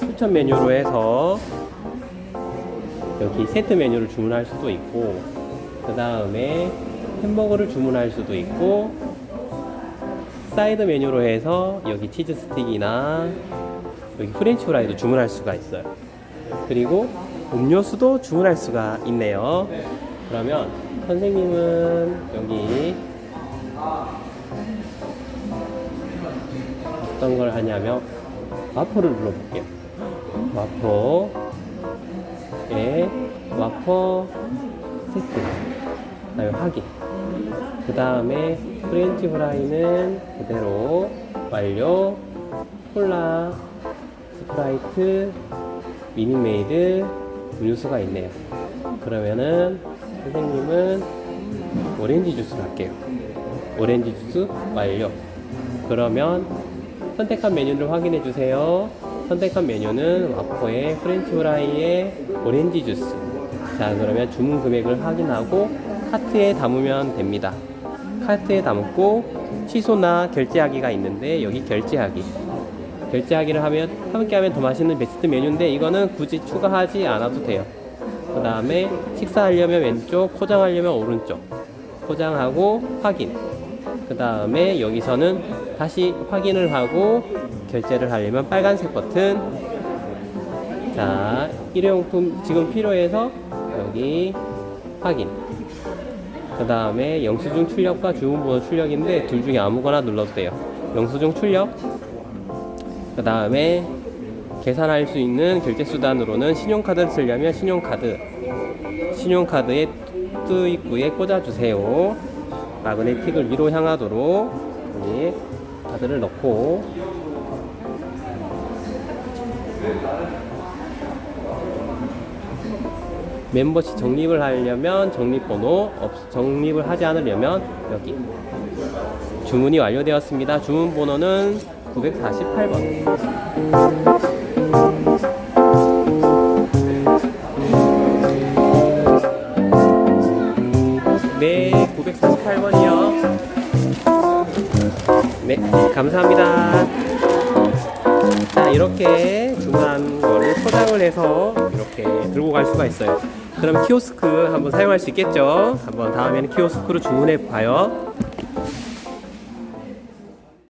추천 메뉴로 해서 여기 세트 메뉴를 주문할 수도 있고 그 다음에 햄버거를 주문할 수도 있고 사이드 메뉴로 해서 여기 치즈 스틱이나 여기 프렌치 프라이도 주문할 수가 있어요. 그리고 음료수도 주문할 수가 있네요. 그러면 선생님은 여기 어떤 걸 하냐면 와퍼를 눌러볼게요. 와퍼 에 와퍼 세트. 그 다음에 확인 그 다음에 프렌치 프라이는 그대로 완료. 콜라 스프라이트 미니메이드 음료수가 있네요. 그러면은 선생님은 오렌지 주스 할게요. 오렌지 주스 완료. 그러면 선택한 메뉴를 확인해 주세요. 선택한 메뉴는 와퍼에 프렌치 프라이에 오렌지 주스. 자 그러면 주문 금액을 확인하고 카트에 담으면 됩니다. 카트에 담고 취소나 결제하기가 있는데 여기 결제하기. 결제하기를 하면 함께 하면 더 맛있는 베스트 메뉴인데 이거는 굳이 추가하지 않아도 돼요. 그 다음에 식사하려면 왼쪽 포장하려면 오른쪽. 포장하고 확인. 그 다음에 여기서는 다시 확인을 하고 결제를 하려면 빨간색 버튼. 자 일회용품 지금 필요해서 여기 확인. 그 다음에 영수증 출력과 주문번호 출력인데 둘 중에 아무거나 눌러도 돼요. 영수증 출력. 그 다음에 계산할 수 있는 결제 수단으로는 신용카드를 쓰려면 신용카드. 신용카드에 뚜 입구에 꽂아주세요. 마그네틱을 위로 향하도록. 여기 카드를 넣고 멤버십 적립을 하려면 적립번호 없- 적립을 하지 않으려면 여기 주문이 완료되었습니다. 주문 번호는 948번. 네, 감사합니다. 자, 이렇게 주문한 거를 포장을 해서 이렇게 들고 갈 수가 있어요. 그럼 키오스크 한번 사용할 수 있겠죠? 한번 다음에는 키오스크로 주문해 봐요.